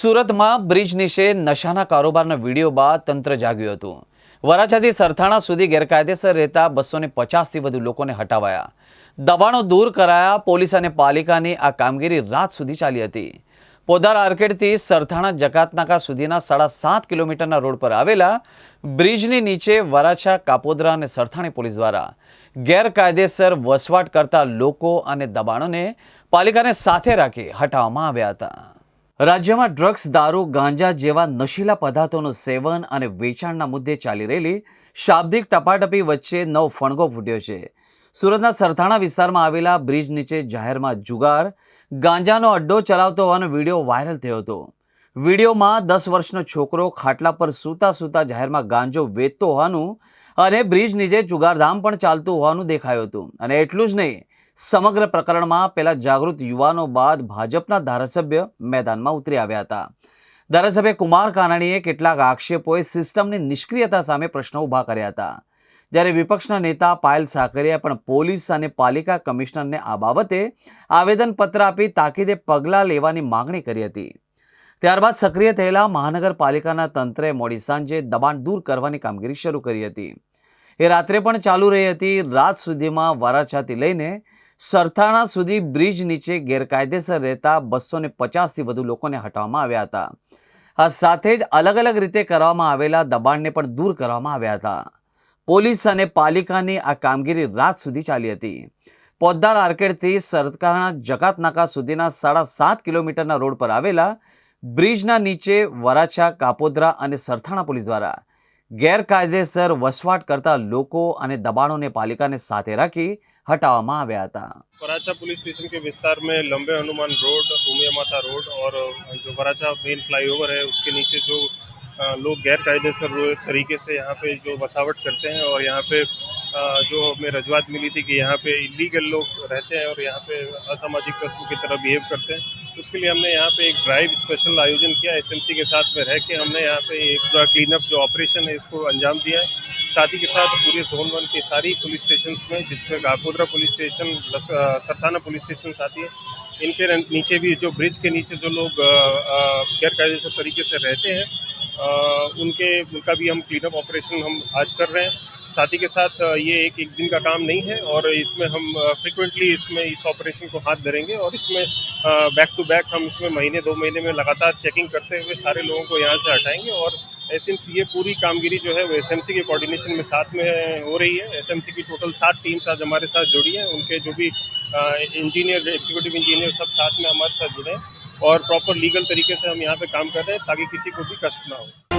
સુરતમાં બ્રિજ નીચે નશાના કારોબારના વીડિયો બાદ તંત્ર જાગ્યું હતું. વરાછાથી સરથાણા સુધી ગેરકાયદેસર રહેતા બસો ને પચાસથી વધુ લોકોને હટાવાયા. દબાણો દૂર કરાયા, પોલીસ અને પાલિકાની આ કામગીરી રાત સુધી ચાલી હતી. પોદાર આર્કેડથી સરથાણા જકાતનાકા સુધીના સાડા સાત કિલોમીટરના રોડ પર આવેલા બ્રિજની નીચે વરાછા, કાપોદરા અને સરથાણી પોલીસ દ્વારા ગેરકાયદેસર વસવાટ કરતા લોકો અને દબાણોને પાલિકાને સાથે રાખી હટાવવામાં આવ્યા હતા. રાજ્યમાં ડ્રગ્સ, દારૂ, ગાંજા જેવા નશીલા પદાર્થોનું સેવન અને વેચાણના મુદ્દે ચાલી રહેલી શાબ્દિક ટપાટપી વચ્ચે નવ ફણગો ફૂટ્યો છે. સુરતના સરથાણા વિસ્તારમાં આવેલા બ્રિજ નીચે જાહેરમાં જુગાર, ગાંજાનો અડ્ડો ચલાવતો હોવાનો વીડિયો વાયરલ થયો હતો. વિડીયોમાં દસ વર્ષનો છોકરો ખાટલા પર સૂતા સૂતા જાહેરમાં ગાંજો વેચતો હોવાનું અને બ્રિજ નીચે જુગારધામ પણ ચાલતું હોવાનું દેખાયું હતું. અને એટલું જ નહીં સમગ્ર પ્રકરણમાં પહેલા જાગૃત યુવાનો બાદ ભાજપના ધારાસભ્ય મેદાનમાં ઉતરી આવ્યા હતા. ધારાસભ્ય કુમાર કાનાણીએ કેટલાક આક્ષેપોએ સિસ્ટમની નિષ્ક્રિયતા સામે પ્રશ્નો ઊભા કર્યા હતા. જ્યારે વિપક્ષના નેતા પાયલ સાકરિયા પણ પોલીસ અને પાલિકા કમિશનરને આ બાબતે આવેદનપત્ર આપી તાકીદે પગલાં લેવાની માગણી કરી હતી. ત્યારબાદ સક્રિય થયેલા મહાનગરપાલિકાના તંત્રે મોડી સાંજે દબાણ દૂર કરવાની કામગીરી શરૂ કરી હતી. એ રાત્રે પણ ચાલુ રહી હતી. રાત સુધીમાં વરાછાથી લઈને સરથાણા સુધી બ્રિજ નીચે ગેરકાયદેસર રહેતા બસો ને પચાસથી વધુ લોકોને હટાવવામાં આવ્યા હતા. સાથે જ અલગ અલગ રીતે કરવામાં આવેલા દબાણને પણ દૂર કરવામાં આવ્યા હતા. પોલીસ અને પાલિકાની આ કામગીરી રાત સુધી ચાલી હતી. પોદ્દાર આર્કેડથી સરથાણા જકાતનાકા સુધીના સાડા સાત કિલોમીટરના રોડ પર આવેલા બ્રિજના નીચે વરાછા, કાપોદ્રા અને સરથાણા પોલીસ દ્વારા ગેરકાયદેસર વસવાટ કરતા લોકો અને દબાણોને પાલિકાને સાથે રાખી હટાવવામાં આવ્યા હતા वराछा पुलिस स्टेशन के विस्तार में लंबे हनुमान रोड उमिया माता रोड और जो वराछा मेन फ्लाईओवर है उसके नीचे जो अ, लोग गैर कायदेसर रो- तरीके से यहाँ पे जो बसावट करते हैं और यहाँ पे अ, जो हमें रजूआत मिली थी कि यहाँ पे इलीगल लोग रहते हैं और यहाँ पे असामाजिक तत्वों की तरह बिहेव करते हैं उसके लिए हमने यहाँ पे एक ड्राइव स्पेशल आयोजन किया एसएमसी के साथ में रह के हमने यहाँ पे एक पूरा क्लीन अप जो ऑपरेशन है इसको अंजाम दिया है साथ ही के साथ पूरे जोन वन के सारी पुलिस स्टेशन में जिसमें गाकोद्रा police station Sarthana police station आती है इनके नीचे भी जो ब्रिज के नीचे जो लोग गैर कायदेसर तरीके से रहते हैं अ, उनके उनका भी हम क्लीनअप ऑपरेशन हम आज कर रहे हैं। साथ ही के साथ ये एक एक दिन का काम नहीं है और इसमें हम फ्रिक्वेंटली इसमें इस ऑपरेशन को हाथ धरेंगे और इसमें बैक टू बैक हम इसमें महीने दो महीने में लगातार चेकिंग करते हुए सारे लोगों को यहाँ से हटाएँगे और ऐसे ये पूरी कामगिरी जो है वो एसएमसी के कोऑर्डिनेशन में साथ में हो रही है। एसएमसी की टोटल सात टीम्स आज हमारे साथ जुड़ी हैं। उनके जो भी इंजीनियर एग्जीक्यूटिव इंजीनियर सब साथ में हमारे साथ जुड़े हैं। और प्रॉपर लीगल तरीके से हम यहाँ पे काम कर रहे हैं ताकि किसी को भी कष्ट ना हो।